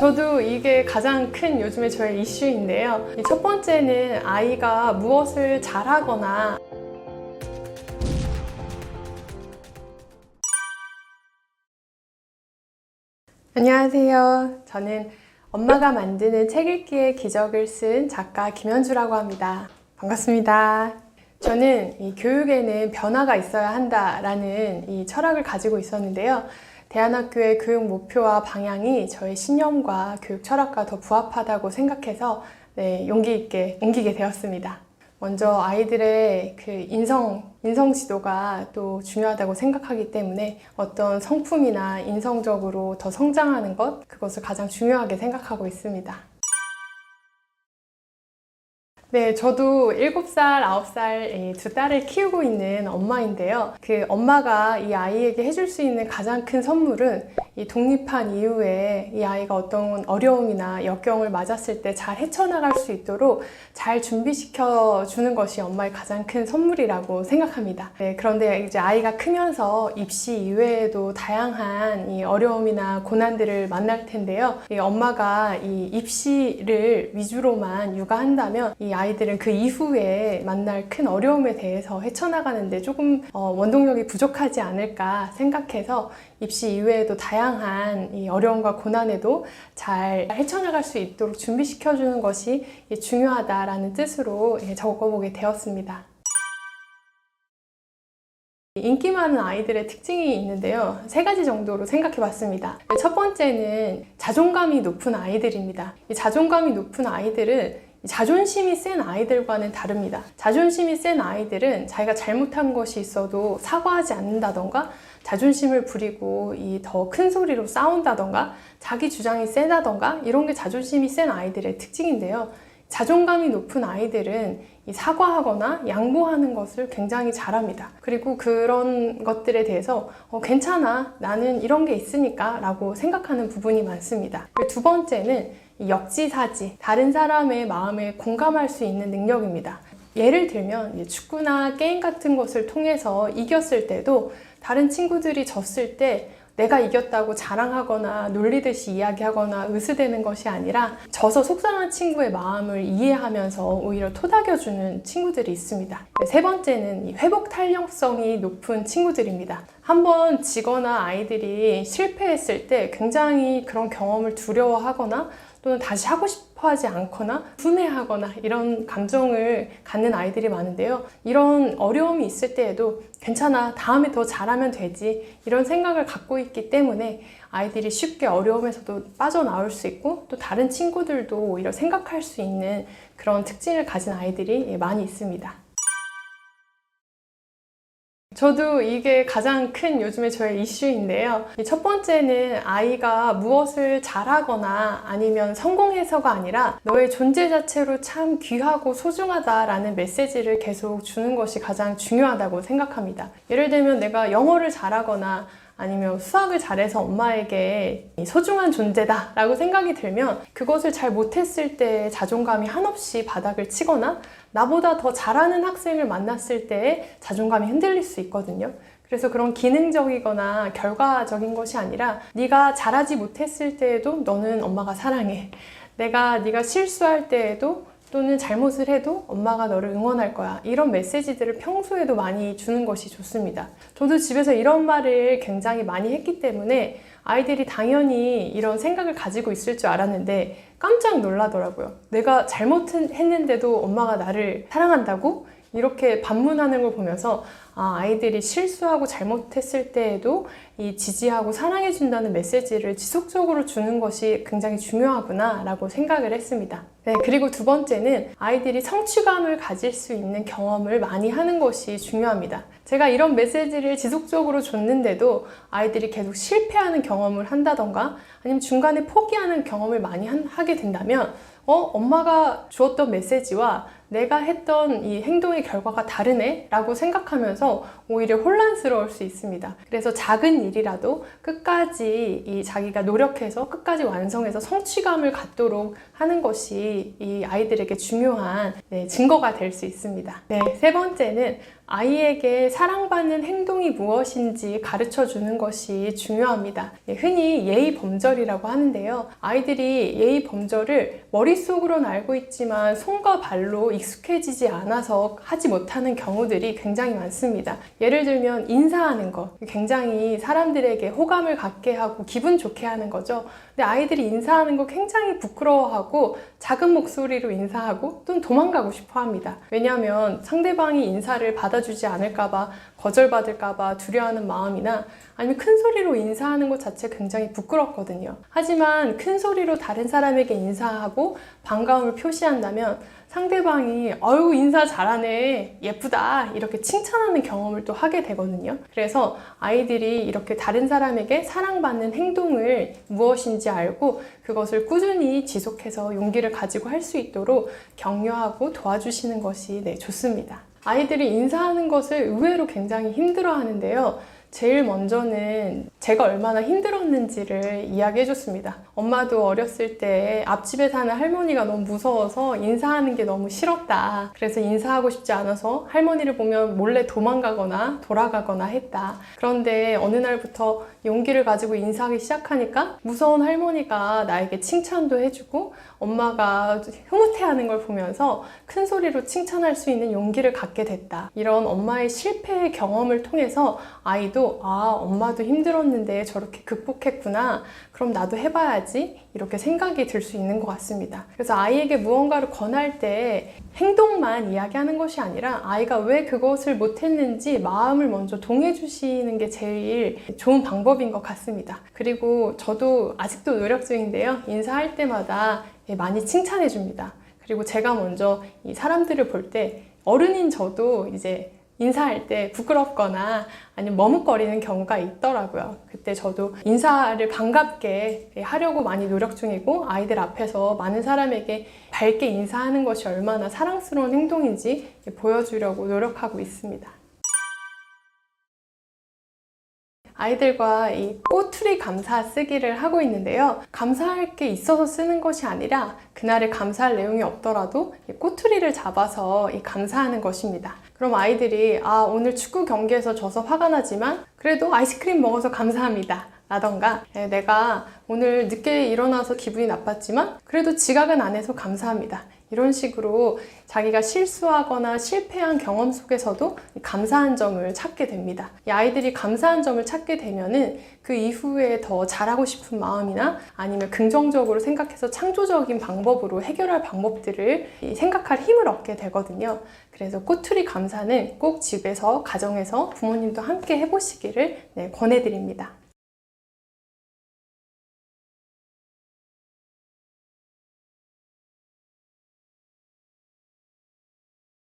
저도 이게 가장 큰 요즘에 저의 이슈인데요. 이첫 번째는 아이가 무엇을 잘하거나 안녕하세요. 저는 엄마가 만드는 책 읽기의 기적을 쓴 작가 김현주라고 합니다. 반갑습니다. 저는 이 교육에는 변화가 있어야 한다라는 이 철학을 가지고 있었는데요. 대안학교의 교육 목표와 방향이 저의 신념과 교육 철학과 더 부합하다고 생각해서 네, 용기 있게 옮기게 되었습니다. 먼저 아이들의 그 인성, 인성 지도가 또 중요하다고 생각하기 때문에 어떤 성품이나 인성적으로 더 성장하는 것, 그것을 가장 중요하게 생각하고 있습니다. 네, 저도 7살, 9살 두 딸을 키우고 있는 엄마인데요. 그 엄마가 이 아이에게 해줄 수 있는 가장 큰 선물은 이 독립한 이후에 이 아이가 어떤 어려움이나 역경을 맞았을 때 잘 헤쳐나갈 수 있도록 잘 준비시켜 주는 것이 엄마의 가장 큰 선물이라고 생각합니다. 네, 그런데 이제 아이가 크면서 입시 이외에도 다양한 이 어려움이나 고난들을 만날 텐데요. 이 엄마가 이 입시를 위주로만 육아한다면 이 아이들은 그 이후에 만날 큰 어려움에 대해서 헤쳐나가는데 조금 어, 원동력이 부족하지 않을까 생각해서 입시 이외에도 다양한 이 어려움과 고난에도 잘 헤쳐나갈 수 있도록 준비시켜주는 것이 이 중요하다라는 뜻으로 예, 적어보게 되었습니다. 인기 많은 아이들의 특징이 있는데요. 세 가지 정도로 생각해 봤습니다. 첫 번째는 자존감이 높은 아이들입니다. 이 자존감이 높은 아이들은 이 자존심이 센 아이들과는 다릅니다. 자존심이 센 아이들은 자기가 잘못한 것이 있어도 사과하지 않는다던가 자존심을 부리고 이 더 큰 소리로 싸운다던가 자기 주장이 세다던가 이런 게 자존심이 센 아이들의 특징인데요. 자존감이 높은 아이들은 이 사과하거나 양보하는 것을 굉장히 잘합니다. 그리고 그런 것들에 대해서 어, 괜찮아. 나는 이런 게 있으니까 라고 생각하는 부분이 많습니다. 두 번째는 이 역지사지. 다른 사람의 마음에 공감할 수 있는 능력입니다. 예를 들면 축구나 게임 같은 것을 통해서 이겼을 때도 다른 친구들이 졌을 때 내가 이겼다고 자랑하거나 놀리듯이 이야기하거나 으스대는 것이 아니라 져서 속상한 친구의 마음을 이해하면서 오히려 토닥여주는 친구들이 있습니다. 세 번째는 이 회복 탄력성이 높은 친구들입니다. 한번 지거나 아이들이 실패했을 때 굉장히 그런 경험을 두려워하거나 또는 다시 하고 싶어 하지 않거나 분해하거나 이런 감정을 갖는 아이들이 많은데요. 이런 어려움이 있을 때에도 괜찮아, 다음에 더 잘하면 되지. 이런 생각을 갖고 있기 때문에 아이들이 쉽게 어려움에서도 빠져나올 수 있고 또 다른 친구들도 오히려 생각할 수 있는 그런 특징을 가진 아이들이 많이 있습니다. 저도 이게 가장 큰 요즘에 저의 이슈인데요. 이첫 번째는 아이가 무엇을 잘하거나 아니면 성공해서가 아니라 너의 존재 자체로 참 귀하고 소중하다라는 메시지를 계속 주는 것이 가장 중요하다고 생각합니다. 예를 들면 내가 영어를 잘하거나 아니면 수학을 잘해서 엄마에게 소중한 존재다 라고 생각이 들면 그것을 잘 못했을 때 자존감이 한없이 바닥을 치거나 나보다 더 잘하는 학생을 만났을 때 자존감이 흔들릴 수 있거든요. 그래서 그런 기능적이거나 결과적인 것이 아니라 네가 잘하지 못했을 때에도 너는 엄마가 사랑해. 내가 네가 실수할 때에도 또는 잘못을 해도 엄마가 너를 응원할 거야. 이런 메시지들을 평소에도 많이 주는 것이 좋습니다. 저도 집에서 이런 말을 굉장히 많이 했기 때문에 아이들이 당연히 이런 생각을 가지고 있을 줄 알았는데 깜짝 놀라더라고요. 내가 잘못했는데도 엄마가 나를 사랑한다고? 이렇게 반문하는 걸 보면서 아, 아이들이 실수하고 잘못했을 때에도 이 지지하고 사랑해준다는 메시지를 지속적으로 주는 것이 굉장히 중요하구나 라고 생각을 했습니다. 네, 그리고 두 번째는 아이들이 성취감을 가질 수 있는 경험을 많이 하는 것이 중요합니다. 제가 이런 메시지를 지속적으로 줬는데도 아이들이 계속 실패하는 경험을 한다던가 아니면 중간에 포기하는 경험을 많이 한- 하게 된다면 어, 엄마가 주었던 메시지와 내가 했던 이 행동의 결과가 다르네? 라고 생각하면서 오히려 혼란스러울 수 있습니다. 그래서 작은 일이라도 끝까지 이 자기가 노력해서 끝까지 완성해서 성취감을 갖도록 하는 것이 이 아이들에게 중요한 네, 증거가 될 수 있습니다. 네, 세 번째는 아이에게 사랑받는 행동이 무엇인지 가르쳐 주는 것이 중요합니다. 네, 흔히 예의 범절이라고 하는데요. 아이들이 예의 범절을 머릿속으로는 알고 있지만 손과 발로 익숙해지지 않아서 하지 못하는 경우들이 굉장히 많습니다. 예를 들면 인사하는 것. 굉장히 사람들에게 호감을 갖게 하고 기분 좋게 하는 거죠. 근데 아이들이 인사하는 거 굉장히 부끄러워하고 작은 목소리로 인사하고 또는 도망가고 싶어 합니다. 왜냐하면 상대방이 인사를 받아주지 않을까봐 거절받을까봐 두려워하는 마음이나 아니면 큰 소리로 인사하는 것 자체 굉장히 부끄럽거든요. 하지만 큰 소리로 다른 사람에게 인사하고 반가움을 표시한다면 상대방이 어유 인사 잘하네 예쁘다 이렇게 칭찬하는 경험을 또 하게 되거든요. 그래서 아이들이 이렇게 다른 사람에게 사랑받는 행동을 무엇인지 알고 그것을 꾸준히 지속해서 용기를 가지고 할 수 있도록 격려하고 도와주시는 것이 네, 좋습니다. 아이들이 인사하는 것을 의외로 굉장히 힘들어 하는데요 제일 먼저는 제가 얼마나 힘들었는지를 이야기해 줬습니다. 엄마도 어렸을 때 앞집에 사는 할머니가 너무 무서워서 인사하는 게 너무 싫었다. 그래서 인사하고 싶지 않아서 할머니를 보면 몰래 도망가거나 돌아가거나 했다. 그런데 어느 날부터 용기를 가지고 인사하기 시작하니까 무서운 할머니가 나에게 칭찬도 해주고 엄마가 흐뭇해하는 걸 보면서 큰 소리로 칭찬할 수 있는 용기를 갖게 됐다. 이런 엄마의 실패의 경험을 통해서 아이도 아 엄마도 힘들었는데 저렇게 극복했구나. 그럼 나도 해봐야지. 이렇게 생각이 들 수 있는 것 같습니다. 그래서 아이에게 무언가를 권할 때 행동만 이야기하는 것이 아니라 아이가 왜 그것을 못했는지 마음을 먼저 동해 주시는 게 제일 좋은 방법인 것 같습니다. 그리고 저도 아직도 노력 중인데요. 인사할 때마다 많이 칭찬해 줍니다. 그리고 제가 먼저 이 사람들을 볼 때 어른인 저도 이제 인사할 때 부끄럽거나 아니면 머뭇거리는 경우가 있더라고요. 그때 저도 인사를 반갑게 하려고 많이 노력 중이고 아이들 앞에서 많은 사람에게 밝게 인사하는 것이 얼마나 사랑스러운 행동인지 보여주려고 노력하고 있습니다. 아이들과 이 꼬투리 감사 쓰기를 하고 있는데요. 감사할 게 있어서 쓰는 것이 아니라 그날에 감사할 내용이 없더라도 이 꼬투리를 잡아서 이 감사하는 것입니다. 그럼 아이들이 아 오늘 축구 경기에서 져서 화가 나지만 그래도 아이스크림 먹어서 감사합니다. 라던가 네, 내가 오늘 늦게 일어나서 기분이 나빴지만 그래도 지각은 안 해서 감사합니다. 이런 식으로 자기가 실수하거나 실패한 경험 속에서도 감사한 점을 찾게 됩니다. 이 아이들이 감사한 점을 찾게 되면은 그 이후에 더 잘하고 싶은 마음이나 아니면 긍정적으로 생각해서 창조적인 방법으로 해결할 방법들을 생각할 힘을 얻게 되거든요. 그래서 꼬투리 감사는 꼭 집에서, 가정에서 부모님도 함께 해보시기를 네, 권해드립니다.